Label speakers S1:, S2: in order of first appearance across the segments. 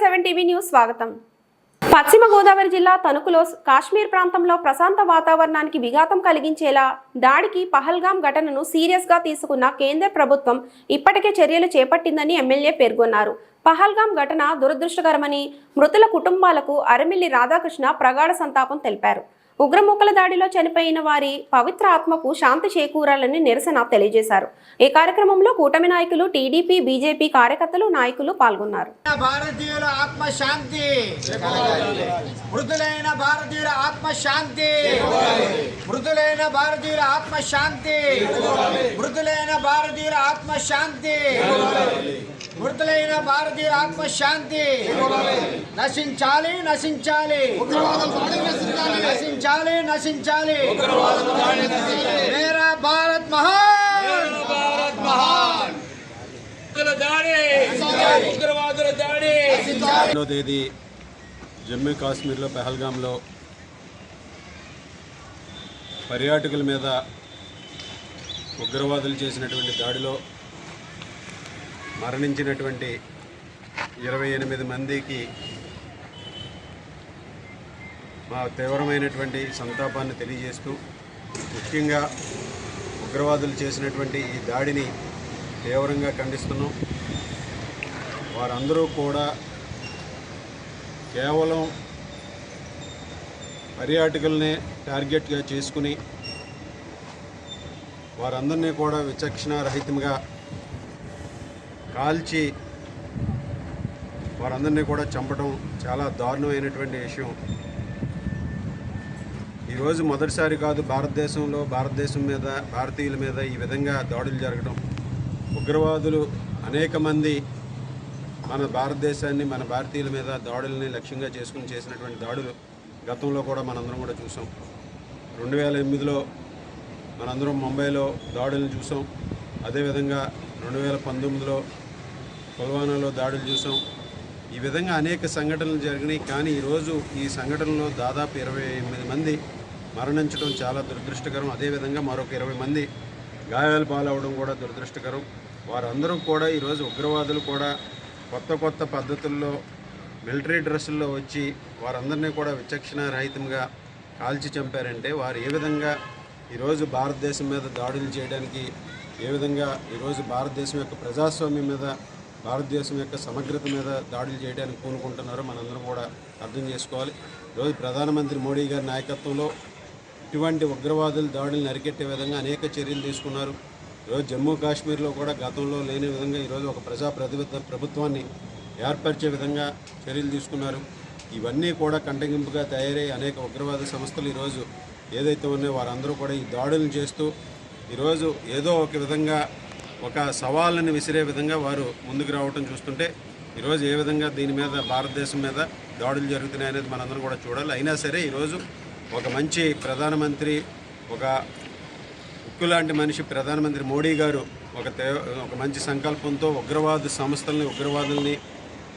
S1: Seven TV news స్వాగతం. పశ్చిమ గోదావరి జిల్లా తణుకులో కాశ్మీర్ ప్రాంతంలో ప్రశాంత వాతావరణానికి విఘాతం కలిగించేలా దాడికి పహల్గాం ఘటనను సీరియస్గా తీసుకున్న కేంద్ర ప్రభుత్వం ఇప్పటికే చర్యలు చేపట్టిందని ఎమ్మెల్యే పేర్కొన్నారు. పహల్గాం ఘటన దురదృష్టకరమని మృతుల కుటుంబాలకు అరమిల్లి రాధాకృష్ణ ప్రగాఢ సంతాపం తెలిపారు. ఉగ్రముక్కల దాడిలో చనిపోయిన వారి పవిత్ర ఆత్మకు శాంతి చేకూరాలని నిరసన తెలియజేశారు. ఈ కార్యక్రమంలో కూటమి నాయకులు టీడీపీ బీజేపీ కార్యకర్తలు నాయకులు పాల్గొన్నారు.
S2: భారతీయుల ఆత్మ శాంతి మృదులైన భారతీయుల ఆత్మ శాంతి మృదులైన భారతీయుల ఆత్మ శాంతి మృదులైన భారతీయుల ఆత్మ శాంతి మృతులైన భారతీయ ఆత్మ శాంతి నశించాలి నశించాలి. నశించాలి నశించాలి. మేరా భారత్ మహాన్.
S3: భారత్ మహాన్ ఉగ్రవాదుల దాడి ఉగ్రవాదుల దాడి
S4: రెండో తేదీ జమ్మూ కాశ్మీర్లో పెహల్గాంలో పర్యాటకుల మీద ఉగ్రవాదులు చేసినటువంటి దాడిలో మరణించినటువంటి ఇరవై ఎనిమిది మందికి మా తీవ్రమైనటువంటి సంతాపాన్ని తెలియజేస్తూ ముఖ్యంగా ఉగ్రవాదులు చేసినటువంటి ఈ దాడిని తీవ్రంగా ఖండిస్తున్నాం. వారందరూ కూడా కేవలం పర్యాటకులనే టార్గెట్గా చేసుకుని వారందరినీ కూడా విచక్షణ రహితంగా కాల్చి వారందరినీ కూడా చంపడం చాలా దారుణమైనటువంటి విషయం. ఈరోజు మొదటిసారి కాదు భారతదేశంలో భారతదేశం మీద భారతీయుల మీద ఈ విధంగా దాడులు జరగడం. ఉగ్రవాదులు అనేక మంది మన భారతదేశాన్ని మన భారతీయుల మీద దాడుల్ని లక్ష్యంగా చేసుకుని చేసినటువంటి దాడులు గతంలో కూడా మనందరం కూడా చూసాం. రెండు వేల ఎనిమిదిలో మనందరం ముంబైలో దాడులను చూసాం. అదేవిధంగా రెండు వేల పంతొమ్మిదిలో పుల్వానాలో దాడులు చూసాం. ఈ విధంగా అనేక సంఘటనలు జరిగినాయి. కానీ ఈరోజు ఈ సంఘటనలో దాదాపు ఇరవై ఎనిమిది మంది మరణించడం చాలా దురదృష్టకరం. అదేవిధంగా మరొక ఇరవై మంది గాయాలు పాలవడం కూడా దురదృష్టకరం. వారందరూ కూడా ఈరోజు ఉగ్రవాదులు కూడా కొత్త కొత్త పద్ధతుల్లో మిలిటరీ డ్రెస్సుల్లో వచ్చి వారందరినీ కూడా విచక్షణ రహితంగా కాల్చి చంపారంటే వారు ఏ విధంగా ఈరోజు భారతదేశం మీద దాడులు చేయడానికి ఏ విధంగా ఈరోజు భారతదేశం యొక్క ప్రజాస్వామ్యం మీద భారతదేశం యొక్క సమగ్రత మీద దాడులు చేయడానికి పూనుకుంటున్నారో మనందరం కూడా అర్థం చేసుకోవాలి. ఈరోజు ప్రధానమంత్రి మోడీ గారి నాయకత్వంలో ఇటువంటి ఉగ్రవాదులు దాడులను అరికెట్టే విధంగా అనేక చర్యలు తీసుకున్నారు. ఈరోజు జమ్మూ కాశ్మీర్లో కూడా గతంలో లేని విధంగా ఈరోజు ఒక ప్రజా ప్రభుత్వాన్ని ఏర్పరిచే విధంగా చర్యలు తీసుకున్నారు. ఇవన్నీ కూడా కంటగింపుగా తయారై అనేక ఉగ్రవాద సంస్థలు ఈరోజు ఏదైతే ఉన్నాయో వారందరూ కూడా ఈ దాడులను చేస్తూ ఈరోజు ఏదో ఒక విధంగా ఒక సవాళ్ళని విసిరే విధంగా వారు ముందుకు రావటం చూస్తుంటే ఈరోజు ఏ విధంగా దీని మీద భారతదేశం మీద దాడులు జరుగుతున్నాయి అనేది మనందరం కూడా చూడాలి. అయినా సరే ఈరోజు ఒక మంచి ప్రధానమంత్రి ఒక ఉక్కు లాంటి మనిషి ప్రధానమంత్రి మోడీ గారు ఒక తే ఒక మంచి సంకల్పంతో ఉగ్రవాద సంస్థల్ని ఉగ్రవాదుల్ని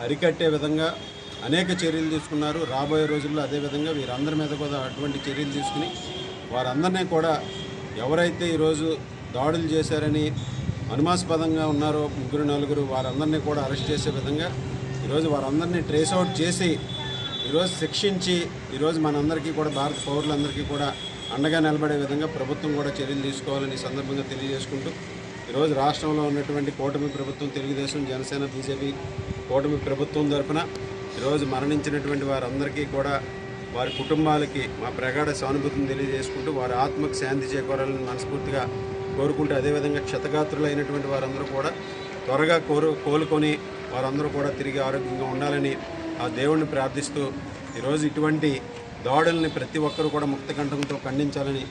S4: అరికట్టే విధంగా అనేక చర్యలు తీసుకున్నారు. రాబోయే రోజుల్లో అదేవిధంగా వీరందరి మీద కూడా అటువంటి చర్యలు తీసుకుని వారందరినీ కూడా ఎవరైతే ఈరోజు దాడులు చేశారని అనుమాస్పదంగా ఉన్నారో ముగ్గురు నలుగురు వారందరినీ కూడా అరెస్ట్ చేసే విధంగా ఈరోజు వారందరినీ ట్రేస్ అవుట్ చేసి ఈరోజు శిక్షించి ఈరోజు మనందరికీ కూడా భారత పౌరులందరికీ కూడా అండగా నిలబడే విధంగా ప్రభుత్వం కూడా చర్యలు తీసుకోవాలని సందర్భంగా తెలియజేసుకుంటూ ఈరోజు రాష్ట్రంలో ఉన్నటువంటి కూటమి ప్రభుత్వం తెలుగుదేశం జనసేన బీజేపీ కూటమి ప్రభుత్వం తరఫున ఈరోజు మరణించినటువంటి వారందరికీ కూడా వారి కుటుంబాలకి మా ప్రగాఢ సానుభూతిని తెలియజేసుకుంటూ వారి ఆత్మకు శాంతి చేకూరాలని మనస్ఫూర్తిగా కోరుకుంటూ అదేవిధంగా క్షతగాత్రులైనటువంటి వారందరూ కూడా త్వరగా కోరు కోలుకొని వారందరూ కూడా తిరిగి ఆరోగ్యంగా ఉండాలని ఆ దేవుణ్ణి ప్రార్థిస్తూ ఈరోజు ఇటువంటి దాడుల్ని ప్రతి ఒక్కరూ కూడా ముక్త కంఠంతో ఖండించాలని